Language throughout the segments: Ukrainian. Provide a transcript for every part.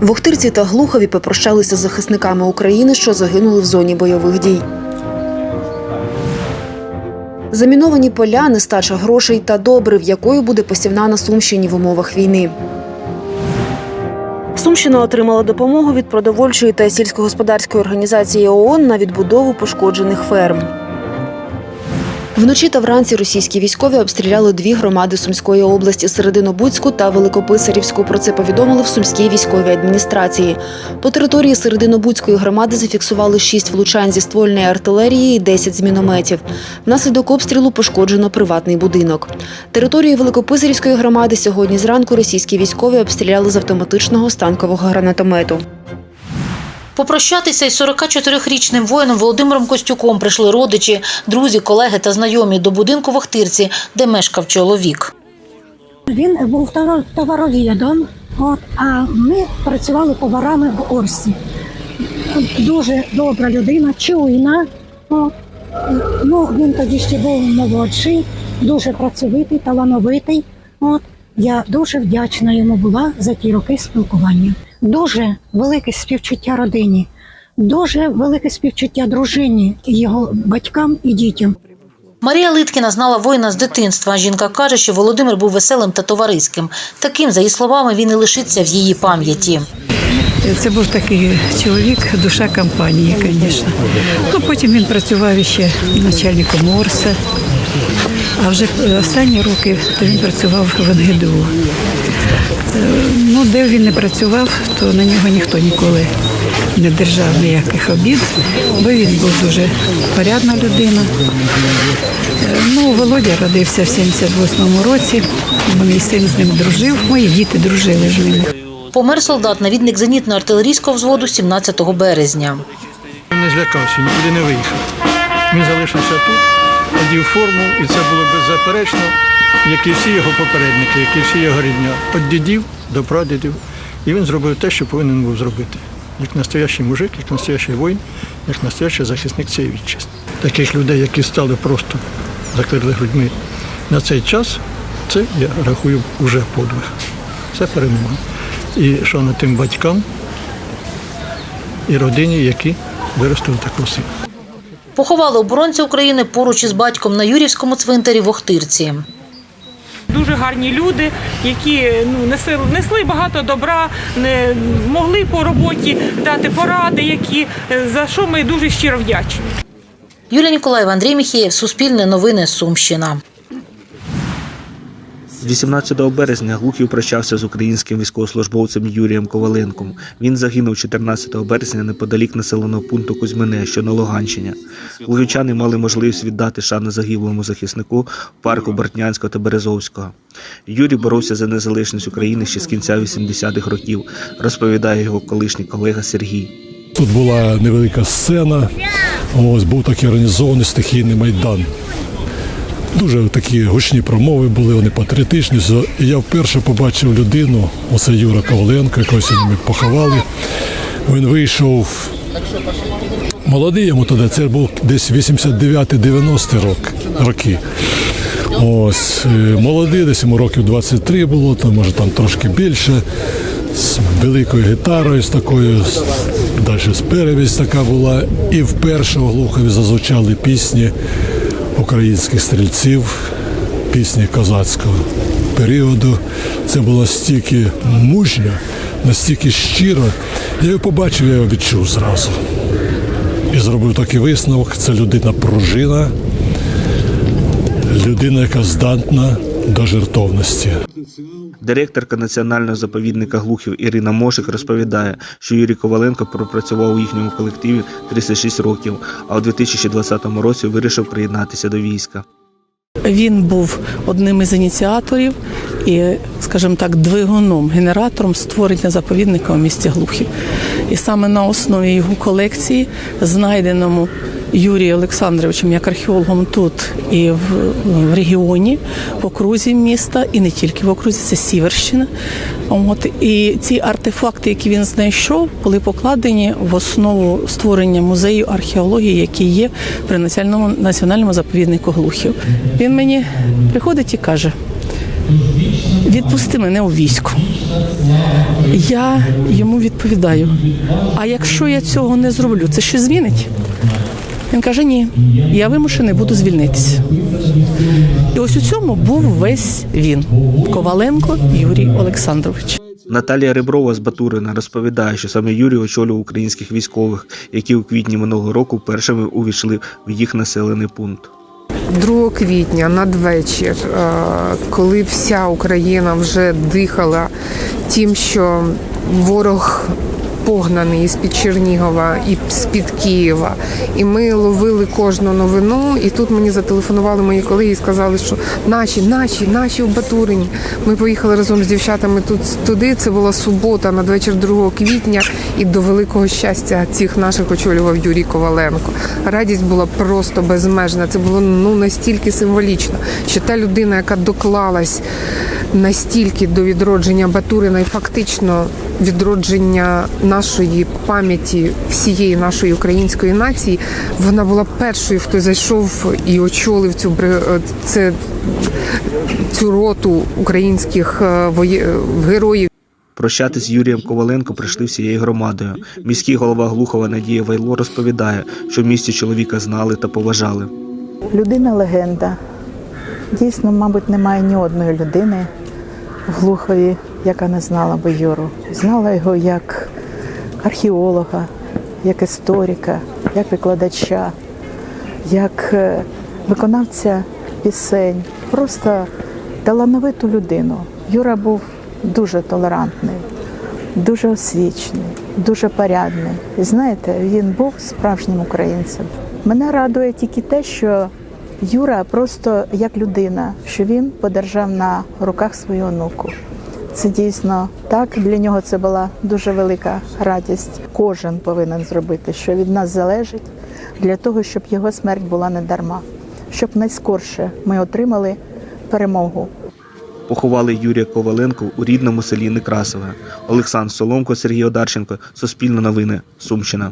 В та Глухові попрощалися з захисниками України, що загинули в зоні бойових дій. Заміновані поля, нестача грошей та добрив, якою буде посівна на Сумщині в умовах війни. Сумщина отримала допомогу від продовольчої та сільськогосподарської організації ООН на відбудову пошкоджених ферм. Вночі та вранці російські військові обстріляли дві громади Сумської області Серединобудську та Великописарівську. Про це повідомили в Сумській військовій адміністрації. По території Серединобудської громади зафіксували шість влучань зі ствольної артилерії і 10 з мінометів. Внаслідок обстрілу пошкоджено приватний будинок. Територію Великописарівської громади сьогодні зранку російські військові обстріляли з автоматичного станкового гранатомету. Попрощатися із 44-річним воїном Володимиром Костюком прийшли родичі, друзі, колеги та знайомі до будинку в Охтирці, де мешкав чоловік. Він був товар- товаровідом, а ми працювали поварами в Орсі. Дуже добра людина, чуйна. Ну, він тоді ще був молодший, дуже працьовитий, талановитий. От. Я дуже вдячна йому була за ті роки спілкування. Дуже велике співчуття родині, дуже велике співчуття дружині, його батькам і дітям. Марія Литкіна знала воїна з дитинства. Жінка каже, що Володимир був веселим та товариським. Таким, за її словами, він і лишиться в її пам'яті. Це був такий чоловік, душа компанії, звісно. Ну, потім він працював ще начальником ОРСа, а вже останні роки то він працював в НГДУ. Ну, де він не працював, то на нього ніхто ніколи не держав ніяких обід, бо він був дуже порядна людина. Е, Ну, Володя родився в 78-му році, мій син з ним дружив, мої діти дружили з ним. Помер солдат, навідник зенітно-артилерійського взводу 17 березня. Він не злякався, нікуди не виїхав. Він залишився тут, одів форму, і це було беззаперечно, як і всі його попередники, як і всі його рідня. Від дідів до прадідів. І він зробив те, що повинен був зробити. Як настоящий мужик, як настоящий воїн, як настоящий захисник цієї вітчизни. Таких людей, які стали просто закрили грудьми на цей час, це я рахую вже подвиг. Це перемога. І що на тим батькам і родині, які виростили такого сина. Поховали оборонця України поруч із батьком на Юрівському цвинтарі в Охтирці. Дуже гарні люди, які ну несли, несли багато добра, не могли по роботі дати поради, які е, за що ми дуже щиро вдячні. Юлія Ніколаєва, Андрій Міхієв, Суспільне новини, Сумщина. 18 березня Глухів прощався з українським військовослужбовцем Юрієм Коваленком. Він загинув 14 березня неподалік населеного пункту Кузьмине, що на Луганщині. Глухівчани мали можливість віддати шани загиблому захиснику в парку Бортнянського та Березовського. Юрій боровся за незалежність України ще з кінця 80-х років, розповідає його колишній колега Сергій. Тут була невелика сцена, ось був такий організований стихійний майдан. Дуже такі гучні промови були, вони патріотичні. Я вперше побачив людину, оце Юра Коваленко, якого сьогодні ми поховали. Він вийшов молодий йому тоді, це був десь 89-90 рок, роки. Ось, е, молодий, десь йому років 23 було, то може там трошки більше, з великою гітарою, з такою, далі з перевість така була. І вперше у Глухові зазвучали пісні українських стрільців, пісні козацького періоду. Це було стільки мужньо, настільки щиро. Я його побачив, я його відчув зразу. І зробив такий висновок. Це людина пружина, людина, яка здатна до жертовності. Директорка національного заповідника Глухів Ірина Мошик розповідає, що Юрій Коваленко пропрацював у їхньому колективі 36 років, а у 2020 році вирішив приєднатися до війська. Він був одним із ініціаторів і, скажімо так, двигуном, генератором створення заповідника у місті Глухів. І саме на основі його колекції, знайденому Юрієм Олександровичем як археологом тут і в, в регіоні, в окрузі міста, і не тільки в окрузі, це Сіверщина. От і ці артефакти, які він знайшов, були покладені в основу створення музею археології, який є при національному національному заповіднику Глухів. Він мені приходить і каже: відпусти мене у військо. Я йому відповідаю: а якщо я цього не зроблю, це що змінить? Він каже: ні, я вимушений буду звільнитися. І ось у цьому був весь він Коваленко Юрій Олександрович. Наталія Реброва з Батурина розповідає, що саме Юрій очолював українських військових, які у квітні минулого року першими увійшли в їх населений пункт. 2 квітня надвечір, е, коли вся Україна вже дихала тим, що ворог погнаний із під Чернігова і з-під Києва. І ми ловили кожну новину. І тут мені зателефонували мої колеги і сказали, що наші, наші, наші в Батурині. Ми поїхали разом з дівчатами тут туди. Це була субота, надвечір 2 квітня, і до великого щастя цих наших очолював Юрій Коваленко. Радість була просто безмежна. Це було ну настільки символічно, що та людина, яка доклалась настільки до відродження Батурина і фактично відродження нашої пам'яті всієї нашої української нації, вона була першою, хто зайшов і очолив цю бри- це, цю роту українських е, воє- героїв. Прощатись з Юрієм Коваленко прийшли всією громадою. Міський голова Глухова Надія Вайло розповідає, що в місті чоловіка знали та поважали. Людина легенда. Дійсно, мабуть, немає ні одної людини в Глухові, яка не знала би Юру. Знала його як археолога, як історика, як викладача, як е, виконавця пісень, просто талановиту людину. Юра був дуже толерантний, дуже освічений, дуже порядний. І знаєте, він був справжнім українцем. Мене радує тільки те, що Юра просто як людина, що він подержав на руках свою онуку. Це дійсно так. Для нього це була дуже велика радість. Кожен повинен зробити, що від нас залежить, для того, щоб його смерть була не дарма, щоб найскорше ми отримали перемогу. Поховали Юрія Коваленко у рідному селі Некрасове. Олександр Соломко, Сергій Одарченко, Суспільне новини, Сумщина.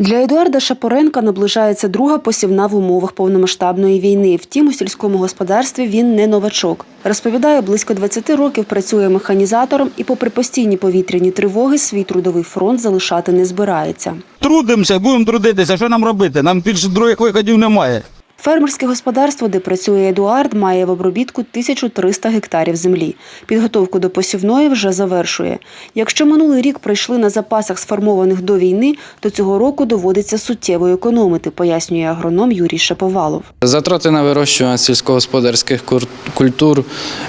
Для Едуарда Шапоренка наближається друга посівна в умовах повномасштабної війни. Втім, у сільському господарстві він не новачок. Розповідає, близько 20 років працює механізатором і, попри постійні повітряні тривоги, свій трудовий фронт залишати не збирається. Трудимося, будемо трудитися. Що нам робити? Нам більше других виходів немає. Фермерське господарство, де працює Едуард, має в обробітку 1300 гектарів землі. Підготовку до посівної вже завершує. Якщо минулий рік пройшли на запасах сформованих до війни, то цього року доводиться суттєво економити, пояснює агроном Юрій Шаповалов. Затрати на вирощування сільськогосподарських культур,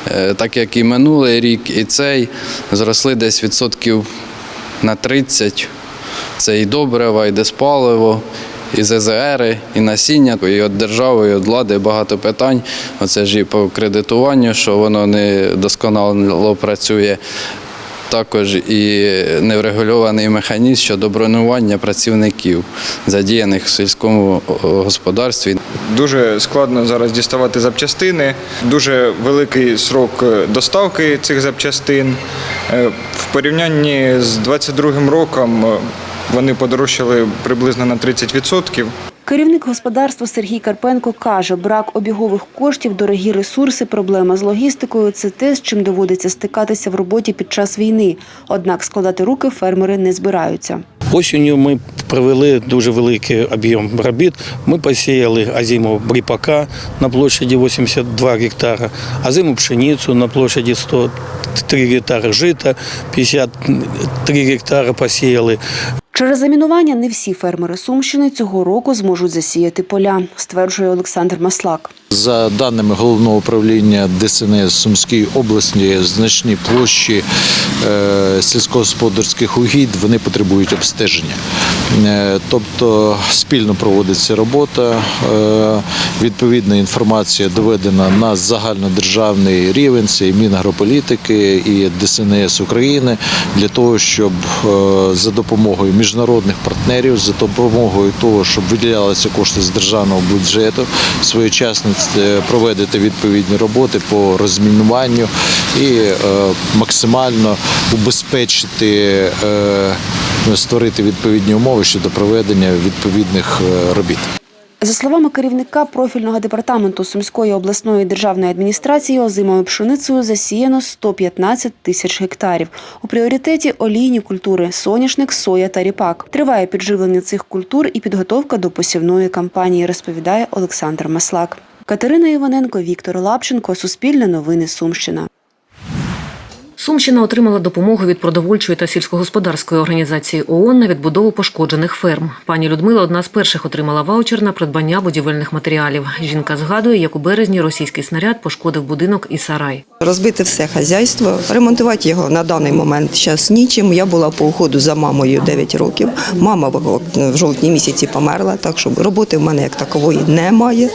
е, так як і минулий рік, і цей, зросли десь відсотків на 30. Це і добрива, і диспаливо, і ЗЗР, і насіння, і від держави, і від влади багато питань. Оце ж і по кредитуванню, що воно не досконало працює. Також і неврегульований механізм щодо бронювання працівників, задіяних в сільському господарстві. Дуже складно зараз діставати запчастини, дуже великий срок е, доставки цих запчастин. Е, В порівнянні з 22 роком е, вони подорожчали приблизно на 30%. Керівник господарства Сергій Карпенко каже, брак обігових коштів, дорогі ресурси, проблема з логістикою це те, з чим доводиться стикатися в роботі під час війни. Однак складати руки фермери не збираються. Осінню ми провели дуже великий об'єм робіт. Ми посіяли озиму ріпака на площаді 82 гектара, озиму пшеницю на площаді 103 гектари жита, 53 гектари посіяли. Через замінування не всі фермери Сумщини цього року зможуть засіяти поля, стверджує Олександр Маслак. За даними головного управління ДСНС Сумської області, значні площі е, сільськогосподарських угідь вони потребують обстеження. Е, тобто спільно проводиться робота, е, відповідна інформація доведена на загальнодержавний рівень, це і Мінагрополітики, і ДСНС України для того, щоб за допомогою міжнародних партнерів, за допомогою того, щоб виділялися кошти з державного бюджету, своєчасно проводити відповідні роботи по розмінуванню і е, максимально убезпечити, е, створити відповідні умови щодо проведення відповідних е, робіт. За словами керівника профільного департаменту Сумської обласної державної адміністрації, озимою пшеницею засіяно 115 тисяч гектарів. У пріоритеті олійні культури соняшник, соя та ріпак. Триває підживлення цих культур і підготовка до посівної кампанії, розповідає Олександр Маслак. Катерина Іваненко, Віктор Лапченко, Суспільне новини Сумщина. Сумщина отримала допомогу від продовольчої та сільськогосподарської організації ООН на відбудову пошкоджених ферм. Пані Людмила одна з перших отримала ваучер на придбання будівельних матеріалів. Жінка згадує, як у березні російський снаряд пошкодив будинок і сарай. Розбити все хазяйство, ремонтувати його на даний момент зараз нічим. Я була по уходу за мамою 9 років. Мама в жовтні місяці померла, так що роботи в мене як такової немає.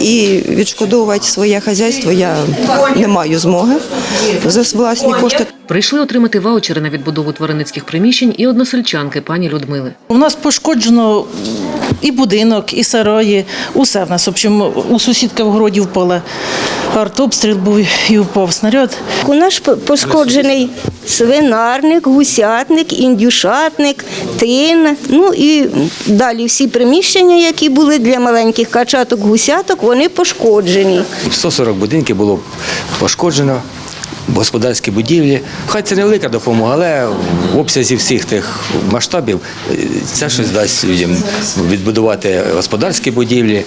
І відшкодовувати своє хазяйство я не маю змоги за власні кошти. Прийшли отримати ваучери на відбудову тваринницьких приміщень і односельчанки пані Людмили. У нас пошкоджено і будинок, і сараї, усе в нас. В общем, у сусідка в городі впала артобстріл був і впав снаряд. У нас пошкоджений свинарник, гусятник, індюшатник, тин. Ну і далі всі приміщення, які були для маленьких качаток, гусяток, вони пошкоджені. 140 будинків було пошкоджено, господарські будівлі. Хай це невелика допомога, але в обсязі всіх тих масштабів е, це щось дасть людям відбудувати господарські будівлі.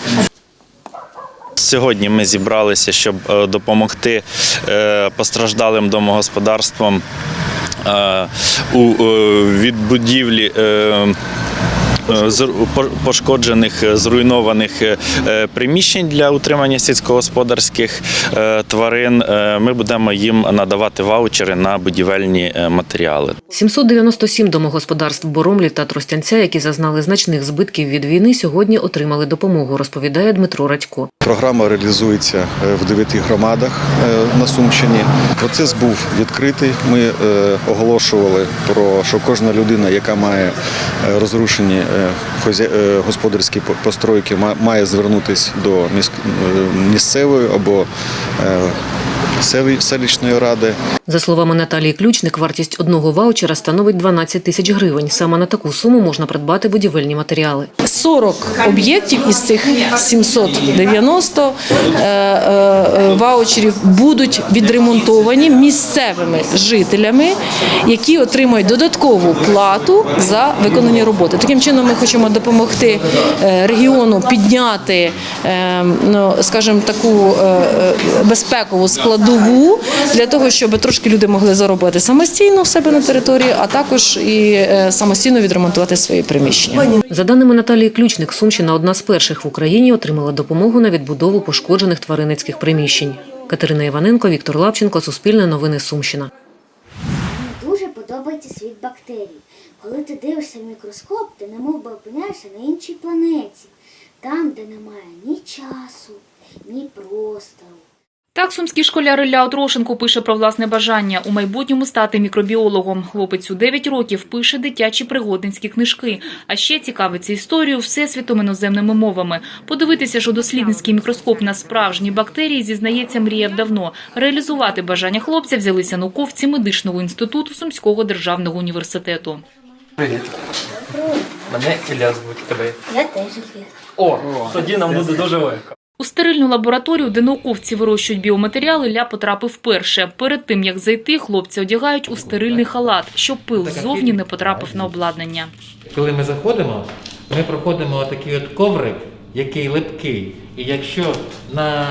Сьогодні ми зібралися, щоб е, допомогти е, постраждалим домогосподарствам у відбудівлі. Е, пошкоджених е, зруйнованих е, приміщень для утримання сільськогосподарських тварин. Ми будемо їм надавати ваучери на будівельні матеріали. 797 домогосподарств Боромлі та Тростянця, які зазнали значних збитків від війни, сьогодні отримали допомогу, розповідає Дмитро Радько. Програма реалізується в дев'яти громадах на Сумщині. Процес був відкритий. Ми оголошували про що кожна людина, яка має розрушені господарські постройки, має звернутися до е, місцевої або е, селищної ради. За словами Наталії Ключник, вартість одного ваучера становить 12 тисяч гривень. Саме на таку суму можна придбати будівельні матеріали. 40 об'єктів із цих 790 е, е, ваучерів будуть відремонтовані місцевими жителями, які отримають додаткову плату за виконані роботи. Таким чином, ми хочемо допомогти е, регіону підняти, е, ну, скажімо, таку е, безпекову складову для того, щоб трошки люди могли заробити самостійно в себе на території, а також і самостійно відремонтувати свої приміщення. За даними Наталії Ключник, Сумщина одна з перших в Україні отримала допомогу на відбудову пошкоджених тваринницьких приміщень. Катерина Іваненко, Віктор Лапченко, Суспільне новини Сумщина. Дуже подобається світ бактерій. Коли ти дивишся в мікроскоп, ти немов би опиняєшся на іншій планеті, там, де немає ні часу, ні простору. Так сумський школяр Ілля Отрошенко пише про власне бажання у майбутньому стати мікробіологом. Хлопець у 9 років пише дитячі пригодницькі книжки, а ще цікавиться історією всесвітом іноземними мовами. Подивитися у дослідницький мікроскоп на справжні бактерії зізнається мріяв давно. Реалізувати бажання хлопця взялися науковці медичного інституту Сумського державного університету. Привіт. Мене Ілля звуть тебе. Я теж є. О, тоді нам буде дуже легко. У стерильну лабораторію, де науковці вирощують біоматеріали, Ля потрапив вперше. Перед тим як зайти, хлопці одягають у стерильний халат, щоб пил ззовні не потрапив на обладнання. Коли ми заходимо, ми проходимо такий от коврик, який липкий. І якщо на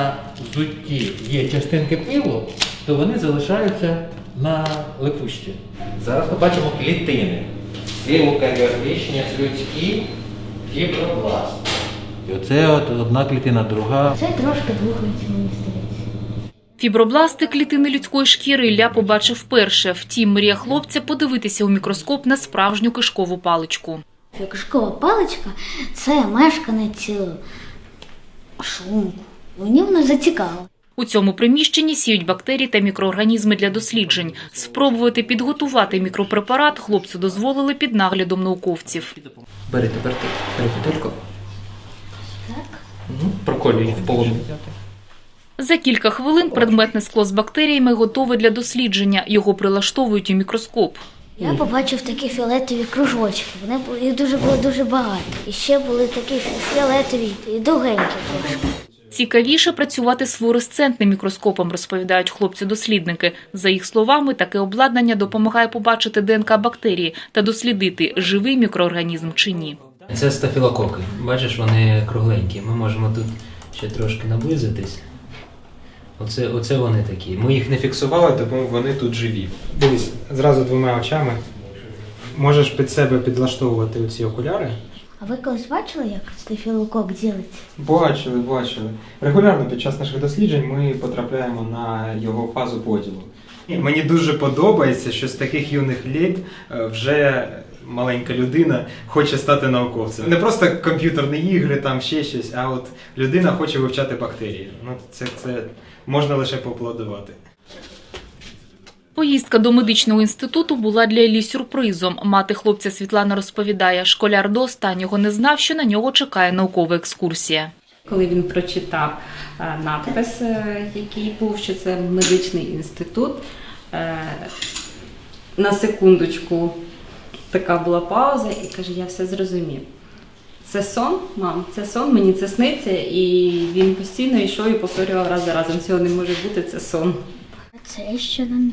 взутті є частинки пилу, то вони залишаються на липучці. Зараз ми бачимо клітини. Еукаріотичні, людські, фібробласт. І оце от одна клітина, друга. Це трошки рухається, мені здається. Фібробласти клітини людської шкіри Ілля побачив вперше. Втім, мрія хлопця подивитися у мікроскоп на справжню кишкову паличку. Кишкова паличка це мешканець е, шлунку. Мені воно зацікавило. У цьому приміщенні сіють бактерії та мікроорганізми для досліджень. Спробувати підготувати мікропрепарат хлопцю дозволили під наглядом науковців. Бери тепер ти. Бери фітельку. Угу. Проколюй в полум'я. За кілька хвилин предметне скло з бактеріями готове для дослідження. Його прилаштовують у мікроскоп. Я побачив такі фіолетові кружочки. Вони були їх дуже було дуже багато. І ще були такі фіолетові і довгенькі трошки. Цікавіше працювати з флуоресцентним мікроскопом, розповідають хлопці-дослідники. За їх словами, таке обладнання допомагає побачити ДНК бактерії та дослідити, живий мікроорганізм чи ні. Це стафілококи. Бачиш, вони кругленькі. Ми можемо тут ще трошки наблизитись. Оце, оце вони такі. Ми їх не фіксували, тому вони тут живі. Дивись, зразу двома очами. Можеш під себе підлаштовувати оці окуляри. А ви колись бачили, як стафілокок ділиться? Бачили, бачили. Регулярно під час наших досліджень ми потрапляємо на його фазу поділу. І Мені дуже подобається, що з таких юних літ е, вже маленька людина хоче стати науковцем. Не просто комп'ютерні ігри, там ще щось, а от людина хоче вивчати бактерії. Ну, це, це можна лише поаплодувати. Поїздка до медичного інституту була для Іллі сюрпризом. Мати хлопця Світлана розповідає, школяр до останнього не знав, що на нього чекає наукова екскурсія. Коли він прочитав е, надпис, е, який був, що це медичний інститут, е, на секундочку така була пауза і каже, я все зрозумів. Це сон, мам, це сон, мені це сниться, і він постійно йшов і повторював раз за разом. Цього не може бути, це сон. Це ще не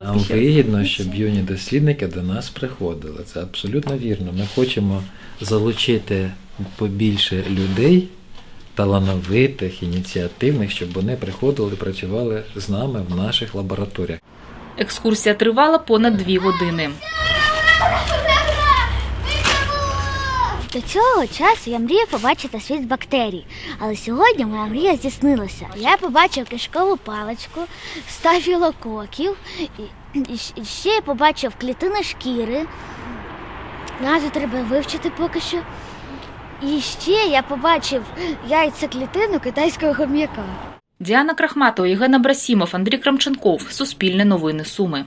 Нам вигідно, щоб юні дослідники до нас приходили. Це абсолютно вірно. Ми хочемо залучити побільше людей, талановитих, ініціативних, щоб вони приходили і працювали з нами в наших лабораторіях. Екскурсія тривала понад дві години. До цього часу я мріяв побачити світ бактерій. Але сьогодні моя мрія здійснилася. Я побачив кишкову паличку, стафілококів, і, ще я побачив клітини шкіри. Назву треба вивчити поки що. І ще я побачив яйцеклітину китайського хом'яка. Діана Крахматова, Євген Абрасімов, Андрій Крамченков. Суспільне новини Суми.